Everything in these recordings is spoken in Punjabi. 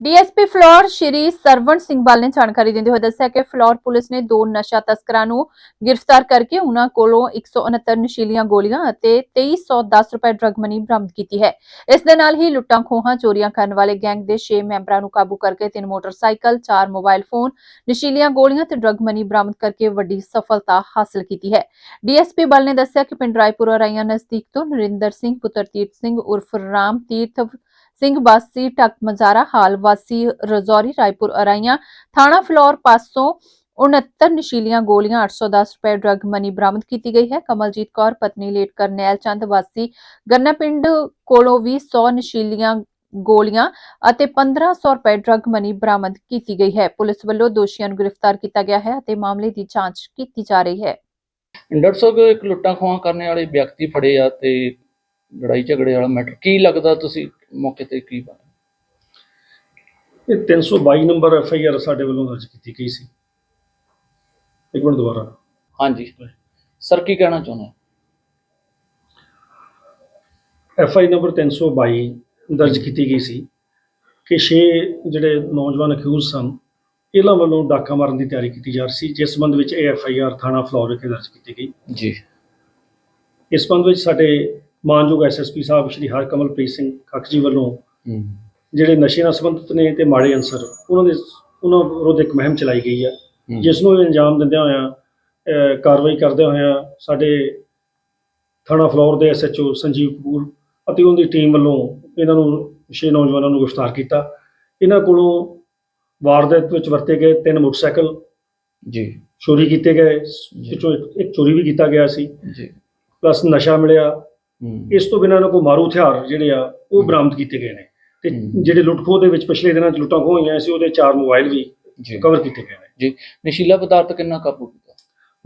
ਡੀਐਸਪੀ ਫਲੋਰ ਸ਼੍ਰੀ ਸਰਵਣ ਸਿੰਘ ਬਲ ਨੇ ਜਾਣਕਾਰੀ ਦਿੰਦੇ ਹੋਏ ਦੱਸਿਆ ਕਿ ਫਲੋਰ ਪੁਲਿਸ ਨੇ ਦੋ ਨਸ਼ਾ ਤਸਕਰਾਂ ਨੂੰ ਗ੍ਰਿਫਤਾਰ ਕਰਕੇ ਉਹਨਾਂ ਕੋਲੋਂ 169 ਨਸ਼ੀਲੀਆਂ ਗੋਲੀਆਂ ਅਤੇ 2310 ਰੁਪਏ ਡਰਗ ਮਨੀ ਬਰਾਮਦ ਕੀਤੀ ਹੈ। ਇਸ ਦੇ ਨਾਲ ਹੀ ਲੁੱਟਾਂ ਖੋਹਾਂ ਚੋਰੀਆਂ ਕਰਨ ਵਾਲੇ ਗੈਂਗ ਦੇ 6 ਮੈਂਬਰਾਂ ਨੂੰ ਕਾਬੂ ਕਰਕੇ ਤਿੰਨ ਮੋਟਰਸਾਈਕਲ, ਚਾਰ ਮੋਬਾਈਲ ਫੋਨ, ਨਸ਼ੀਲੀਆਂ ਗੋਲੀਆਂ ਤੇ ਡਰਗ ਮਨੀ ਬਰਾਮਦ ਕਰਕੇ ਵੱਡੀ ਸਫਲਤਾ ਹਾਸਲ ਕੀਤੀ ਹੈ। ਡੀਐਸਪੀ ਬਲ ਨੇ ਦੱਸਿਆ ਕਿ ਪਿੰਡ ਰਾਏਪੁਰ ਰਾਈਆਂ ਨਜ਼ਦੀਕ ਤੋਂ ਨਰਿੰਦਰ ਸਿੰਘ, ਪੁੱਤਰ ਤੀਰਥ ਸਿੰਘ ਉਰਫ ਰਾਮ ਤੀਰਥ ਸਿੰਘ ਵਾਸੀ ਟਕ ਮਜ਼ਾਰਾ ਹਾਲ ਵਾਸੀ ਰਜ਼ੌਰੀ, ਰਾਏਪੁਰ ਅਰਾਈਆਂ, ਥਾਣਾ ਫਲੋਰ ਪਾਸੋਂ 69 ਨਸ਼ੀਲੀਆਂ ਗੋਲੀਆਂ 810 ਰੁਪਏ ਡਰਗ ਮਨੀ ਬਰਾਮਦ ਕੀਤੀ ਗਈ ਹੈ। ਕਮਲਜੀਤ ਕੌਰ, ਪਤਨੀ ਲੇਟ ਕਰਨੈਲ ਚੰਦ ਵਾਸੀ, ਗੰਨਾ ਪਿੰਡ ਕੋਲੋਂ ਵੀ 100 ਨਸ਼ੀਲੀਆਂ ਗੋਲੀਆਂ ਅਤੇ 1500 ਰੁਪਏ ਡਰਗ ਮਨੀ ਬਰਾਮਦ ਕੀਤੀ ਗਈ ਹੈ। ਪੁਲਿਸ ਵੱਲੋਂ ਦੋਸ਼ੀਆਂ ਨੂੰ ਗ੍ਰਿਫਤਾਰ ਕੀਤਾ ਗਿਆ ਹੈ ਅਤੇ ਮਾਮਲੇ ਦੀ ਜਾਂਚ ਕੀਤੀ ਜਾ ਰਹੀ ਹੈ। ਡਾਕਟਰ ਸਾਹਿਬ, ਇੱਕ ਲੁੱਟਾਂ ਖੋਹਾਂ ਕਰਨ ਵਾਲੇ ਵਿਅਕਤੀ ਫੜੇ ਆ ਤੇ ਲੜਾਈ ਝਗੜੇ ਵਾਲਾ ਮੈਟਰ ਕੀ ਲੱਗਦਾ ਤੁਸੀਂ? ਮੌਕੇ ਤੇ ਕੀ ਬਾਤ ਇਹ 322 ਨੰਬਰ ਐਫ ਆਈ ਆਰ ਸਾਡੇ ਵੱਲੋਂ ਦਰਜ ਕੀਤੀ ਗਈ ਸੀ। ਇੱਕ ਮਿੰਟ ਦੁਬਾਰਾ। ਹਾਂਜੀ। ਸਰ ਕੀ ਕਹਿਣਾ ਚਾਹੁੰਦੇ ਐਫ ਆਈ ਨੰਬਰ 322 ਦਰਜ ਕੀਤੀ ਗਈ ਸੀ ਕਿ ਛੇ ਜਿਹੜੇ ਨੌਜਵਾਨ ਅਕਿਊਜ਼ ਸਨ ਇਹਨਾਂ ਵੱਲੋਂ ਡਾਕਾ ਮਾਰਨ ਦੀ ਤਿਆਰੀ ਕੀਤੀ ਜਾ ਰਹੀ ਸੀ ਜਿਸ ਸੰਬੰਧ ਵਿੱਚ ਇਹ ਐਫ ਆਈ ਆਰ ਥਾਣਾ ਫਲੋਰ ਵਿਖੇ ਦਰਜ ਕੀਤੀ ਗਈ। ਜੀ। ਇਸ ਸੰਬੰਧ ਵਿੱਚ ਸਾਡੇ ਮਾਨਯੋਗ ਐਸ ਐਸ ਪੀ ਸਾਹਿਬ ਸ਼੍ਰੀ ਹਰਕਮਲਪ੍ਰੀਤ ਸਿੰਘ ਖੱਖ ਜੀ ਵੱਲੋਂ ਜਿਹੜੇ ਨਸ਼ੇ ਨਾਲ ਸੰਬੰਧਿਤ ਨੇ ਤੇ ਮਾੜੇ ਅਨਸਰ ਉਹਨਾਂ ਦੇ ਉਹਨਾਂ ਵਿਰੁੱਧ ਇੱਕ ਮੁਹਿੰਮ ਚਲਾਈ ਗਈ ਹੂੰ। ਜਿਸ ਨੂੰ ਅੰਜਾਮ ਦਿੰਦਿਆਂ ਹੋਇਆਂ ਕਾਰਵਾਈ ਕਰਦਿਆਂ ਹੋਇਆਂ ਸਾਡੇ ਥਾਣਾ ਫਲੋਰ ਦੇ ਐਸਐਚਓ ਸੰਜੀਵ ਕਪੂਰ ਅਤੇ ਉਹਦੀ ਟੀਮ ਵੱਲੋਂ ਇਹਨਾਂ ਨੂੰ ਛੇ ਨੌਜਵਾਨਾਂ ਨੂੰ ਗ੍ਰਿਫਤਾਰ ਕੀਤਾ। ਇਹਨਾਂ ਕੋਲੋਂ ਵਾਰਦਾਤ ਵਿੱਚ ਵਰਤੇ ਗਏ ਤਿੰਨ ਮੋਟਰਸਾਈਕਲ ਜੀ। ਚੋਰੀ ਕੀਤੇ ਗਏ ਵਿੱਚੋਂ ਇੱਕ ਚੋਰੀ ਵੀ ਕੀਤਾ ਗਿਆ ਸੀ। ਜੀ। ਪਲੱਸ ਨਸ਼ਾ ਮਿਲਿਆ। ਇਸ ਤੋਂ ਬਿਨਾਂ ਇਹਨਾਂ ਕੋਲ ਮਾਰੂ ਹਥਿਆਰ ਜਿਹੜੇ ਆ ਉਹ। ਬਰਾਮਦ ਕੀਤੇ ਗਏ ਨੇ। ਤੇ। ਜਿਹੜੇ ਲੁੱਟਖੋ ਦੇ ਵਿੱਚ ਪਿਛਲੇ ਦਿਨਾਂ 'ਚ ਲੁੱਟਾਂ ਹੋਈਆਂ ਸੀ ਉਹਦੇ ਚਾਰ ਮੋਬਾਈਲ ਵੀ ਜੀ। ਕਵਰ ਕੀਤੇ ਗਏ ਨੇ। ਨਸ਼ੀਲਾ ਪਦਾਰਥ ਕਿੰਨਾ ਕਾਬੂ ਕੀਤਾ?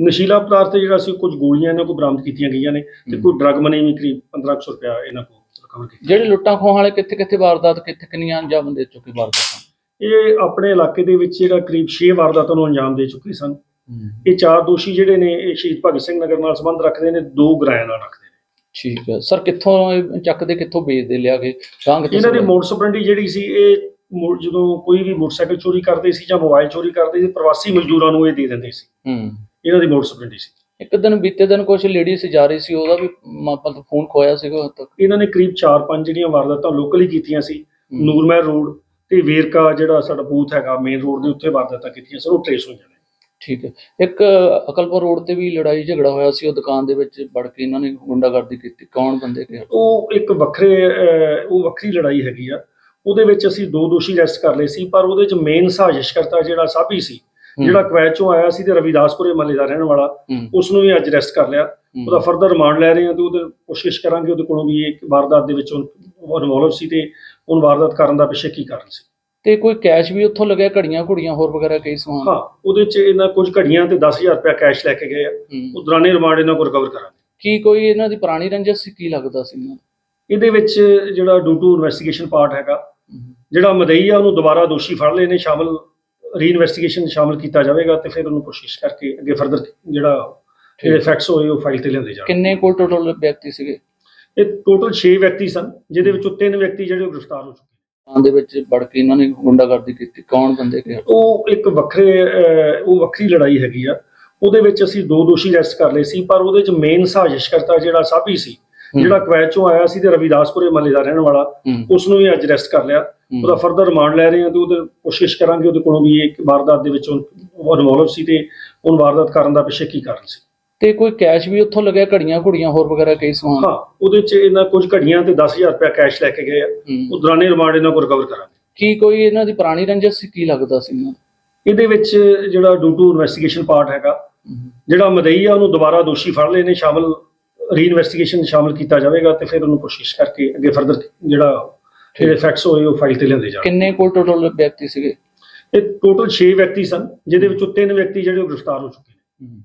ਨਸ਼ੀਲਾ ਪਦਾਰਥ ਜਿਹੜਾ ਸੀ ਕੁਝ ਗੋਲੀਆਂ ਇਹਨਾਂ ਕੋਲ ਬਰਾਮਦ ਕੀਤੀਆਂ ਗਈਆਂ ਨੇ ਤੇ। ਕੋਈ ਡਰਗ ਮਨੀ ਵੀ ਕਰੀਬ 1500 ਰੁਪਇਆ ਇਹਨਾਂ ਕੋਲ ਰਿਕਵਰ ਕੀਤਾ। ਜਿਹੜੇ ਲੁੱਟਾਂ ਖੋਹਾਂ ਵਾਲੇ ਕਿੱਥੇ ਕਿੱਥੇ ਵਾਰਦਾਤ ਕਿੱਥੇ ਕਿੰਨੀਆਂ ਅੰਜਾਮ ਦੇ ਚੁੱਕੇ ਵਾਰਦਾਤਾਂ? ਇਹ ਆਪਣੇ ਇਲਾਕੇ ਦੇ ਵਿੱਚ ਜਿਹੜਾ ਕਰੀਬ 6 ਵਾਰਦਾਤਾਂ ਨੂੰ ਅੰਜਾਮ ਦੇ ਚੁੱਕੇ ਸਨ। ਇਹ ਚਾਰ ਦੋਸ਼ੀ ਜਿਹੜੇ ਨੇ ਇਹ ਸ਼ਹੀਦ ਭਗਤ ਸਿੰਘ ਨਗਰ ਨਾਲ ਸੰਬੰਧ ਰੱਖਦੇ ਨੇ ਦੋ ਗਰਾਇਆਂ ਨਾਲ ਰੱਖਦੇ ਨੇ ਠੀਕ ਹੈ। ਸਰ ਕਿੱਥੋਂ ਇਹ ਚੱਕਦੇ ਕਿੱਥੋਂ ਵੇਚਦੇ ਲਿਆ ਕੇ ਕਿੱਥੋਂ ਇਹਨਾਂ ਦੀ? ਮੋਟਰ ਸਪਰੈਂਡੀ ਜਿਹੜੀ ਸੀ ਇਹ ਮੋ- ਜਦੋਂ ਕੋਈ ਵੀ ਮੋਟਰਸਾਈਕਲ ਚੋਰੀ ਕਰਦੇ ਸੀ ਜਾਂ ਮੋਬਾਈਲ ਚੋਰੀ ਕਰਦੇ ਸੀ ਪ੍ਰਵਾਸੀ ਮਜ਼ਦੂਰਾਂ ਨੂੰ ਇਹ ਦੇ ਦਿੰਦੇ ਸੀ। ਹੂੰ। ਇਹਨਾਂ ਦੀ ਮੋਟਰ ਸਪਰੈਂਡੀ ਸੀ। ਇੱਕ ਦਿਨ ਬੀਤੇ ਦਿਨ ਕੁਝ ਲੇਡੀਜ਼ ਜਾ ਰਹੀ ਸੀ ਉਹਦਾ ਵੀ ਮਤਲਬ ਫੋਨ ਖੋਇਆ ਸੀਗਾ ਤੱਕ। ਇਹਨਾਂ ਨੇ ਕਰੀਬ 4-5 ਜਿਹੜੀਆਂ ਵਾਰਦਾਤਾਂ ਲੋਕਲੀ ਕੀਤੀਆਂ ਸੀ ਹੂੰ। ਨੂਰਮਹਿਰ ਰੋਡ ਤੇ ਵੇਰਕਾ ਜਿਹੜਾ ਸਾਡਾ ਬੂਥ ਹੈਗਾ ਮੇਨ ਰੋਡ ਦੇ ਉੱਤੇ ਵਾਰਦਾਤਾਂ ਕੀਤੀਆਂ ਸਰ ਉਹ ਟ੍ਰੇਸ ਹੋਈਆਂ ਨੇ। ਠੀਕ ਹੈ। ਇੱਕ ਅਕਲਪੁਰ ਰੋਡ ਤੇ ਵੀ ਲੜਾਈ ਝਗੜਾ ਹੋਇਆ ਸੀ ਉਹ ਦੁਕਾਨ ਦੇ ਵਿੱਚ ਵੜ ਕੇ ਇਹਨਾਂ ਨੇ ਗੁੰਡਾਗਰਦੀ ਕੀਤੀ। ਕੌਣ ਬੰਦੇ ਕਿ ਉਹ ਇੱਕ ਵੱਖਰੇ ਅਹ, ਉਹ ਵੱਖਰੀ ਲੜਾਈ ਹੈਗੀ ਆ। ਉਹਦੇ ਵਿੱਚ ਅਸੀਂ ਦੋ ਦੋਸ਼ੀ ਅਰੈਸਟ ਕਰ ਲਏ ਸੀ ਪਰ ਉਹਦੇ ਚ ਮੇਨ ਸਾਜ਼ਿਸ਼ਕਰਤਾ ਜਿਹੜਾ ਸਾਬੀ ਸੀ ਜਿਹੜਾ ਕੁਵੈਤ ਚੋਂ ਆਇਆ ਸੀ ਤੇ ਰਵਿਦਾਸਪੁਰੇ ਮਹੱਲੇ ਦਾ ਰਹਿਣ ਵਾਲਾ ਉਸ ਨੂੰ ਵੀ ਅੱਜ ਅਰੈਸਟ ਕਰ ਲਿਆ। ਉਹਦਾ ਫਰਦਰ ਰਿਮਾਂਡ ਲੈ ਰਹੇ ਹਾਂ ਤੇ ਉਹਦੇ ਕੋਸ਼ਿਸ਼ ਕਰਾਂਗੇ ਉਹਦੇ ਕੋਲੋਂ ਵੀ ਇੱਕ ਵਾਰਦਾਤ ਦੇ ਵਿੱਚ ਉਹ ਇਨਵੋਲਵ ਸੀ ਤੇ ਉਹਨੂੰ ਵਾਰਦਾਤ ਕਰਨ ਦਾ ਪਿੱਛੇ ਕੀ ਕਾਰਨ ਸੀ? ਤੇ ਕੋਈ ਕੈਸ਼ ਵੀ ਉੱਥੋਂ ਲੱਗਿਆ ਘੜੀਆਂ ਘੁੜੀਆਂ ਹੋਰ ਵਗੈਰਾ ਕਈ ਸਮਾਨ ਹਾਂ ਉਹਦੇ ਚ ਇਹਨਾਂ ਕੁਝ ਘੜੀਆਂ ਤੇ 10000 ਰੁਪਇਆ ਕੈਸ਼ ਲੈ ਕੇ ਗਏ ਆ ਹੂੰ। ਉਹ ਦੌਰਾਨੇ ਰਿਮਾਂਡ ਇਹਨਾਂ ਕੋਲ ਰਿਕਵਰ ਕਰਾਂਗੇ ਕੀ ਕੋਈ ਇਹਨਾਂ ਦੀ ਪੁਰਾਣੀ ਰੰਜਿਸ਼ ਸੀ ਕੀ ਲੱਗਦਾ ਸੀ ਇਹਨਾਂ ਨੂੰ? ਇਹਦੇ ਵਿੱਚ ਜਿਹੜਾ ਡਿਊ ਟੂ ਇਨਵੈਸਟੀਗੇਸ਼ਨ ਪਾਰਟ ਹੈਗਾ ਹੂੰ। ਜਿਹੜਾ ਮਦਈ ਆ ਉਹਨੂੰ ਦੁਬਾਰਾ ਦੋਸ਼ੀ ਫੜ ਲਏ ਨੇ ਸ਼ਾਮਲ ਰੀ-ਇਨਵੈਸਟੀਗੇਸ਼ਨ ਸ਼ਾਮਲ ਕੀਤਾ ਜਾਵੇਗਾ ਤੇ ਫਿਰ ਉਹਨੂੰ ਕੋਸ਼ਿਸ਼ ਕਰਕੇ ਅੱਗੇ ਫਰਦਰ ਜਿਹੜਾ ਜਿਹੜੇ। ਫੈਕਟਸ ਹੋਏ ਉਹ ਫਾਈਲ ਤੇ ਲਿਆਂਦੇ ਜਾਣ ਕਿੰਨੇ ਕੋਲ ਟੋਟਲ ਵਿਅਕਤੀ ਸੀਗੇ ਇਹ ਟੋਟਲ 6 ਵਿਅਕਤੀ ਸਨ ਜਿਹਦੇ ਵਿੱਚੋਂ ਤਿੰਨ ਵਿਅਕਤੀ ਜਿਹੜੇ ਉਹ ਗ੍ਰਿਫਤਾਰ ਹੋ ਚੁੱਕੇ ਦੁਕਾਨ ਦੇ ਵਿੱਚ ਵੜ ਕੇ ਇਹਨਾਂ ਨੇ ਗੁੰਡਾਗਰਦੀ ਕੀਤੀ। ਕੌਣ ਬੰਦੇ ਕਿ ਉਹ ਇੱਕ ਵੱਖਰੇ ਅਹ, ਉਹ ਵੱਖਰੀ ਲੜਾਈ ਹੈਗੀ ਆ। ਉਹਦੇ ਵਿੱਚ ਅਸੀਂ ਦੋ ਦੋਸ਼ੀ ਅਰੈਸਟ ਕਰ ਲਏ ਸੀ ਪਰ ਉਹਦੇ ਚ ਮੇਨ ਸਾਜ਼ਿਸ਼ਕਰਤਾ ਜਿਹੜਾ ਸਾਬੀ ਸੀ ਜਿਹੜਾ ਕੁਵੈਤ ਚੋਂ ਆਇਆ ਸੀ ਤੇ ਰਵਿਦਾਸਪੁਰੇ ਮਹੱਲੇ ਦਾ ਰਹਿਣ ਵਾਲਾ ਹੂੰ। ਉਸ ਨੂੰ ਵੀ ਅੱਜ ਅਰੈਸਟ ਕਰ ਲਿਆ। ਹੂੰ। ਉਹਦਾ ਫਰਦਰ ਰਿਮਾਂਡ ਲੈ ਰਹੇ ਹਾਂ ਤੇ ਉਹਦੇ ਕੋਸ਼ਿਸ਼ ਕਰਾਂਗੇ ਉਹਦੇ ਕੋਲੋਂ ਵੀ ਇੱਕ ਵਾਰਦਾਤ ਦੇ ਵਿੱਚ ਉਹ ਇਨਵੋਲਵ ਸੀ ਤੇ ਉਹਨੂੰ ਵਾਰਦਾਤ ਕਰਨ ਦਾ ਪਿੱਛੇ ਕੀ ਕਾਰਨ ਸੀ। ਤੇ ਕੋਈ ਕੈਸ਼ ਵੀ ਉੱਥੋਂ ਲੱਗਿਆ ਘੜੀਆਂ ਘੁੜੀਆਂ ਹੋਰ ਵਗੈਰਾ ਕਈ ਸਮਾਨ ਹਾਂ ਉਹਦੇ ਚ ਇਹਨਾਂ ਕੁਝ ਘੜੀਆਂ ਤੇ 10000 ਰੁਪਇਆ ਕੈਸ਼ ਲੈ ਕੇ ਗਏ ਆ ਹੂੰ। ਉਹ ਦੌਰਾਨੇ ਰਿਮਾਂਡ ਇਹਨਾਂ ਕੋਲ ਰਿਕਵਰ ਕਰਾਂਗੇ ਕੀ ਕੋਈ ਇਹਨਾਂ ਦੀ ਪੁਰਾਣੀ ਰੰਜਿਸ਼ ਸੀ ਕੀ ਲੱਗਦਾ ਸੀ ਇਹਨਾਂ? ਇਹਦੇ ਵਿੱਚ ਜਿਹੜਾ ਡਿਊ ਟੂ ਇਨਵੈਸਟੀਗੇਸ਼ਨ ਪਾਰਟ ਹੈਗਾ। ਜਿਹੜਾ ਮਦਈ ਆ ਉਹਨੂੰ ਦੁਬਾਰਾ ਦੋਸ਼ੀ ਫੜ ਲਏ ਨੇ ਸ਼ਾਮਲ ਰੀ-ਇਨਵੈਸਟੀਗੇਸ਼ਨ ਸ਼ਾਮਲ ਕੀਤਾ ਜਾਵੇਗਾ ਤੇ ਫਿਰ ਉਹਨੂੰ ਕੋਸ਼ਿਸ਼ ਕਰਕੇ ਅੱਗੇ ਫਰਦਰ ਜਿਹੜਾ ਜਿਹੜੇ ਫੈਕਟਸ ਹੋਏ ਉਹ ਫਾਈਲ ਤੇ ਲਿਆਂਦੇ ਜਾਣ ਕਿੰਨੇ ਕੋਲ ਟੋਟਲ ਵਿਅਕਤੀ ਸੀਗੇ ਇਹ ਟੋਟਲ 6 ਵਿਅਕਤੀ ਸਨ ਜਿਹਦੇ ਵਿੱਚੋਂ ਤਿੰਨ ਵਿਅਕਤੀ ਜਿਹੜੇ ਉਹ ਗ੍ਰਿਫਤਾਰ ਹੋ ਚੁੱਕੇ ਨੇ।